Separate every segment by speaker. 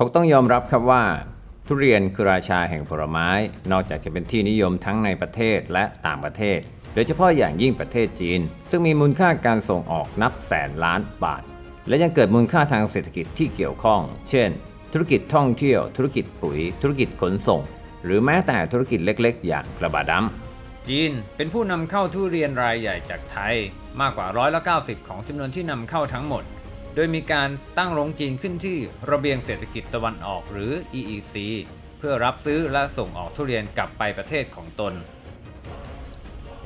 Speaker 1: คงต้องยอมรับครับว่า ทุเรียนคือราชาแห่งผลไม้ นอกจากจะเป็นที่นิยมทั้งในประเทศและต่างประเทศ โดยเฉพาะอย่างยิ่งประเทศจีน ซึ่งมีมูลค่าการส่งออกนับแสนล้านบาท และยังเกิดมูลค่าทางเศรษฐกิจที่เกี่ยวข้อง เช่น ธุรกิจท่องเที่ยว ธุรกิจปุ๋ย ธุรกิจขนส่ง หรือแม้แต่ธุรกิจเล็กๆ อย่างกระบะดำ
Speaker 2: จีนเป็นผู้นำเข้าทุเรียนรายใหญ่จากไทย มากกว่าร้อยละ90 ของจำนวนที่นำเข้าทั้งหมด โดยมีการตั้งโรงจีนขึ้นที่ระเบียงเศรษฐกิจตะวันออกหรือ EEC เพื่อรับซื้อและส่งออกทุเรียนกลับไปประเทศของตน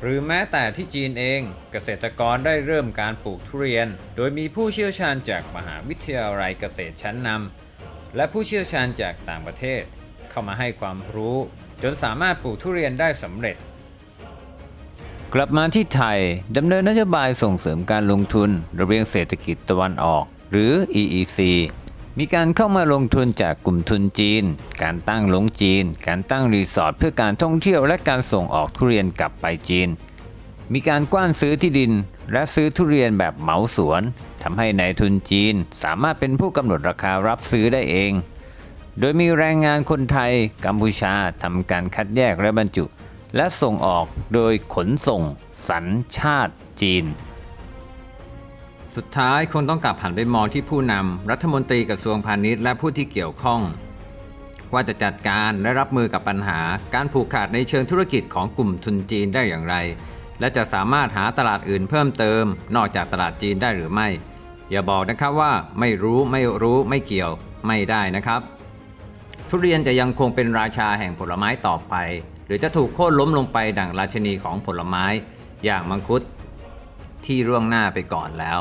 Speaker 2: หรือแม้แต่ที่จีนเองเกษตรกรได้เริ่มการปลูกทุเรียน โดยมีผู้เชี่ยวชาญจากมหาวิทยาลัยเกษตรชั้นนำและผู้เชี่ยวชาญจากต่างประเทศ เข้ามาให้ความรู้ จนสามารถปลูกทุเรียนได้สำเร็จ
Speaker 1: กลับมาที่ไทยดำเนินนโยบายส่งเสริมการลงทุนระเบียงเศรษฐกิจตะวันออก หรือ EEC มีการเข้ามาลงทุนจากกลุ่มทุนจีน การตั้งหลงจีน การตั้งรีสอร์ทเพื่อการท่องเที่ยวและการส่งออกทุเรียนกลับไปจีน มีการกว้านซื้อที่ดิน และซื้อทุเรียนแบบเหมาสวนทำให้นายทุนจีนสามารถเป็นผู้กำหนดราคารับซื้อได้เอง โดยมีแรงงานคนไทยกัมพูชาทำการคัดแยกและบรรจุ และส่งออกโดยขนส่งสัญชาติจีน สุดท้ายคงต้องกลับหันไปมองที่ผู้นำรัฐมนตรีกระทรวงพาณิชย์และผู้ที่เกี่ยวข้อง ว่าจะจัดการและรับมือกับปัญหาการผูกขาดในเชิงธุรกิจของกลุ่มทุนจีนได้อย่างไร และจะสามารถหาตลาดอื่นเพิ่มเติม นอกจากตลาดจีนได้หรือไม่ อย่าบอกนะครับว่าไม่รู้ไม่รู้ไม่เกี่ยวไม่ได้นะครับ ทุเรียนจะยังคงเป็นราชาแห่งผลไม้ต่อไป หรือจะถูกโค่นล้มลงไปดั่งราชนีของผลไม้ อย่างมังคุดที่ร่วงหน้าไปก่อนแล้ว